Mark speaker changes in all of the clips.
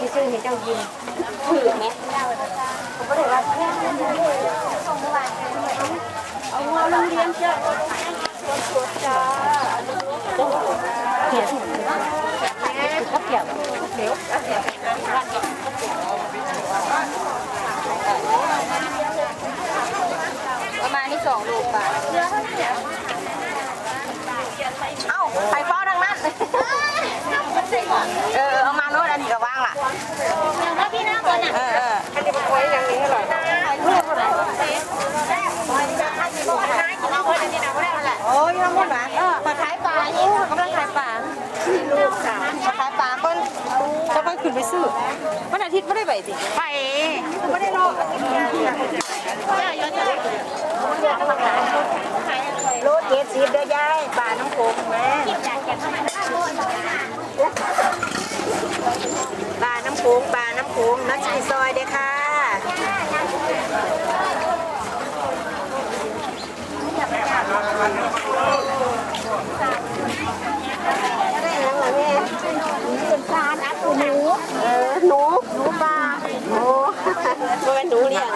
Speaker 1: ที่ซื้อให้เจ้ากินถือไหมผมก็เลยว่าแค่นั้นเลยส่งเมื่อวานเอาเอาโรงเรียนเจ้าสวนจ้าเขียนข้าวเปียกเดี๋ยวประมาณนี้สองลูกป่ะเอ้าไข่ฟ้าดังนั้นเออเอามาโน้ตอันนี้ก็ว่า งล่ะอย่างว่าพี่หน้าก่อนอะเออเอออันนี้มันไว้อย่างนี้เหรอโอ้ยน้ำมันหวานมาขายปลานี่กำลังขายปลาลูกสาวมาขายปลาเพิ่นจะไปขึ้นไปซื้อวันอาทิตย์ไม่ได้ไปสิไปไม่ได้รอรถเจ็ดสิบเด้อยายปลาน้ำโขงแม่ ปลาน้ำโขงปลาน้ำโขงนักชีซอยเด้อค่ะปลานะตัวหนูเออหนูหนูปลาโอ้ก็เป็นหนูเลี้ยง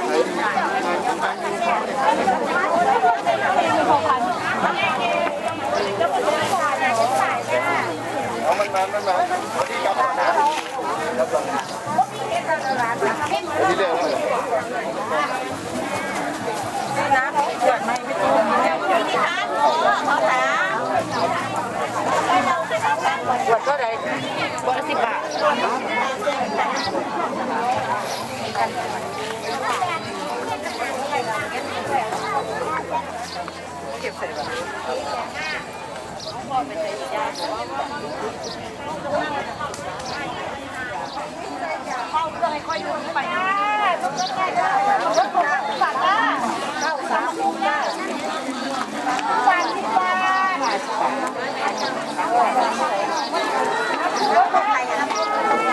Speaker 2: เอามันมามันมา วันนี้กลับมานะวันนี้เร็วเลย
Speaker 1: นะเกิดไม่ไม่ต้องวิธีการขอขอถามขวดก็ได้ขวดละสิบบาทสามสิบบาท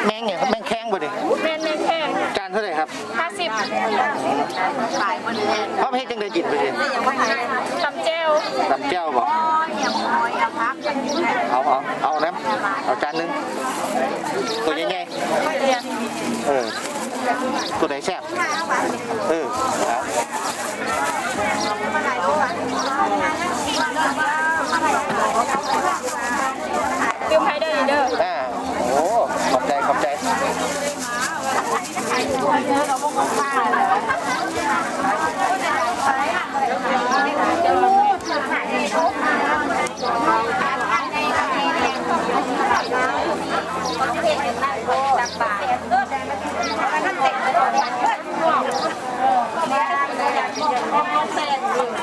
Speaker 2: แมงเนี่ยแมงแข้งบ่ดิ
Speaker 1: แม่นแม่นแค่
Speaker 2: จานเท่าไหร่ครับ
Speaker 1: ห้าสิบขายมันแน่
Speaker 2: พ่อเพชรจังได้กินไปดิ
Speaker 1: ยังไม่ขายตำเจ ล
Speaker 2: ตำแก้วบอก
Speaker 1: อย่างน้อยอะพักยังอยู่ไหน
Speaker 2: เอาเอาเอาน้ำเอาจานหนึงตัวใหญ่
Speaker 1: ไม่เรียน
Speaker 2: ๆเออตัวไหนแซ่บเออเอา
Speaker 1: ติวไฮเดอร์เด้อ
Speaker 2: อ่าโอ้ขอบใจขอบใจ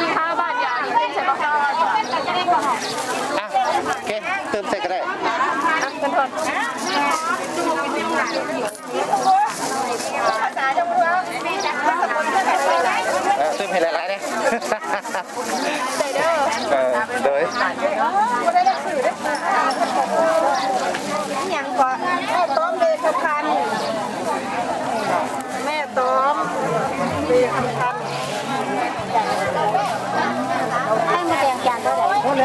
Speaker 1: อีกห้าบาทยานี่ใช่ปะ
Speaker 2: อะโอเคเติมใส่ก็ได้
Speaker 1: กันทน
Speaker 2: เออเติมให้หลายๆนะ
Speaker 1: ใส่เด้อ
Speaker 2: เออเดย
Speaker 1: ยังก่อนแม่ต้มเดชพันแม่ต้มเดชพันให้มาแดงจานเ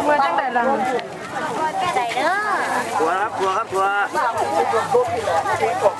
Speaker 1: กมาตั้งแต่หลัง
Speaker 2: ใส่
Speaker 1: เด้อัวครับถัว
Speaker 2: ครับถัวบ
Speaker 3: อก